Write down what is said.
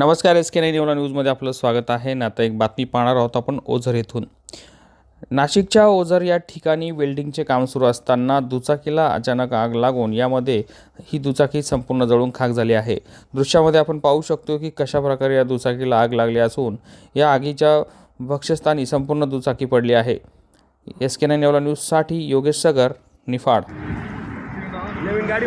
नमस्कार S K nine एवढा न्यूजमध्ये आपलं स्वागत आहे. ना आता एक बातमी पाहणार आहोत आपण ओझर येथून. नाशिकच्या ओझर या ठिकाणी वेल्डिंगचे काम सुरू असताना दुचाकीला अचानक आग लागून यामध्ये ही दुचाकी संपूर्ण जळून खाक झाली आहे. दृश्यामध्ये आपण पाहू शकतो की कशा प्रकारे या दुचाकीला आग लागली असून या आगीच्या भक्षस्थानी संपूर्ण दुचाकी पडली आहे. एस के नाईन एवढा न्यूजसाठी योगेश सगर निफाड. नवीन गाडी